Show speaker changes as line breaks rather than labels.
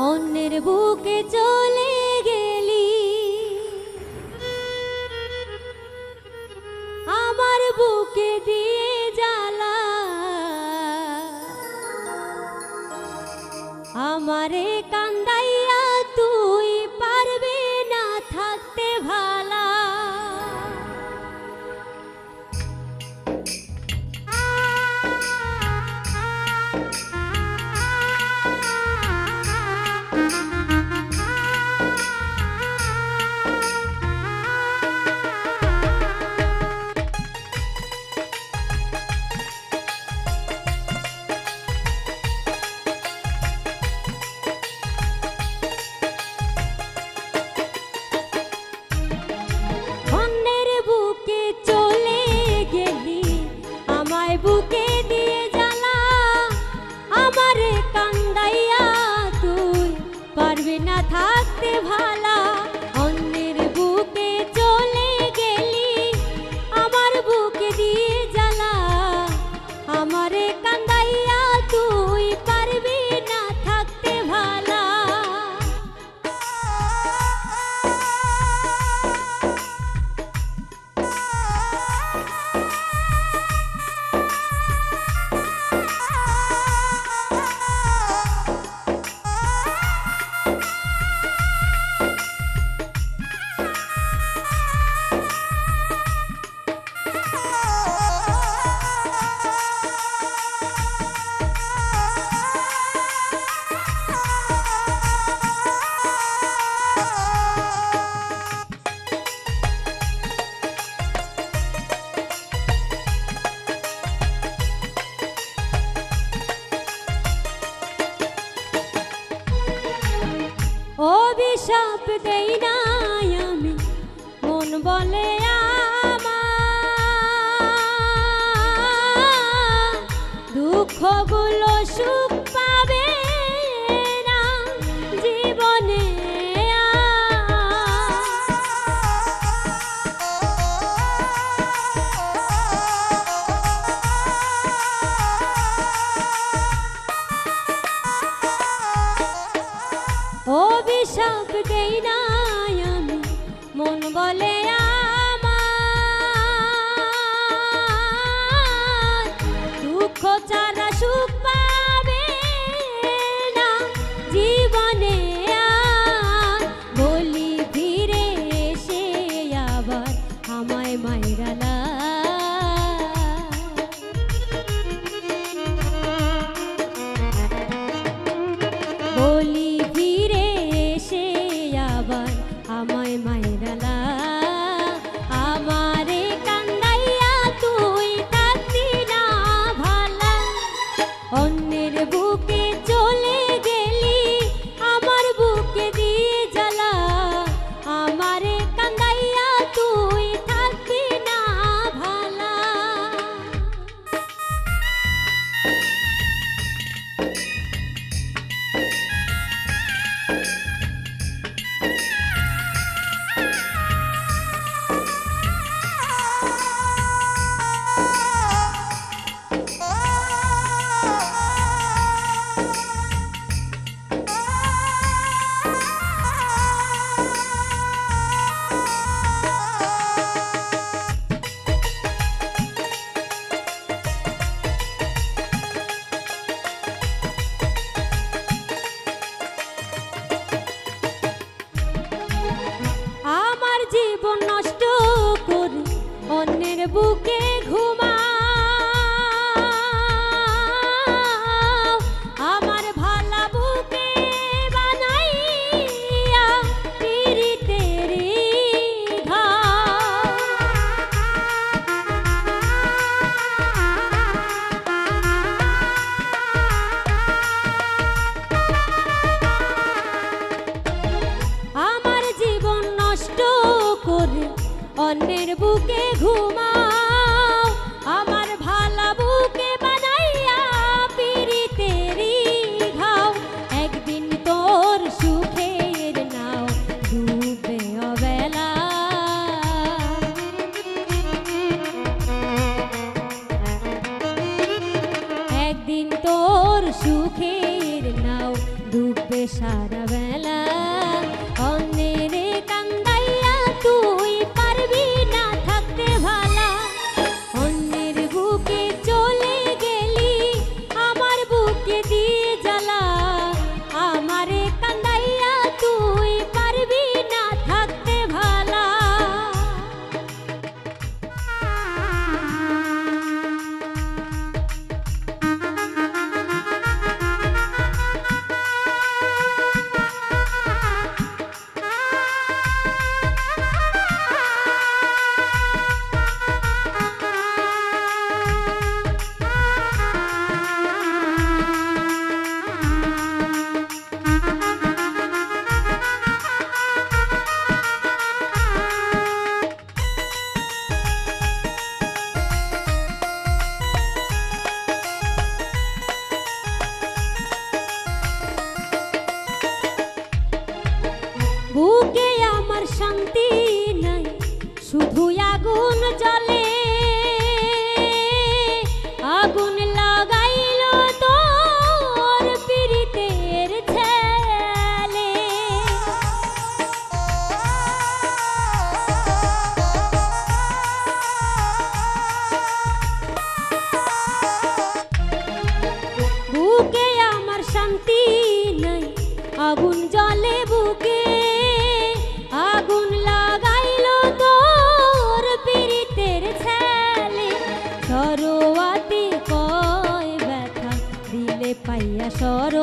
অন্যের বুকে চলে গেলি আমার বুকে দিয়ে জ্বালা আমারে কান্দাইয়া তুই পারবে না থাকতে ভালা Thank you. ਆਪ ਦੇਈ ਨਾ আমায় মায়েরা অন্যের বুকে ঘুমাও, আমার ভালা বুকে বানাইয়া পিরিতেরি খাও একদিন তোর সুখের নাও, ডুবে অবেলা। একদিন তোর সুখের নাও, ডুবে সারা বেলা। অন্য বুকে আমার শান্তি নাই। শুধু আগুন জ্বলে পাইয়া সর।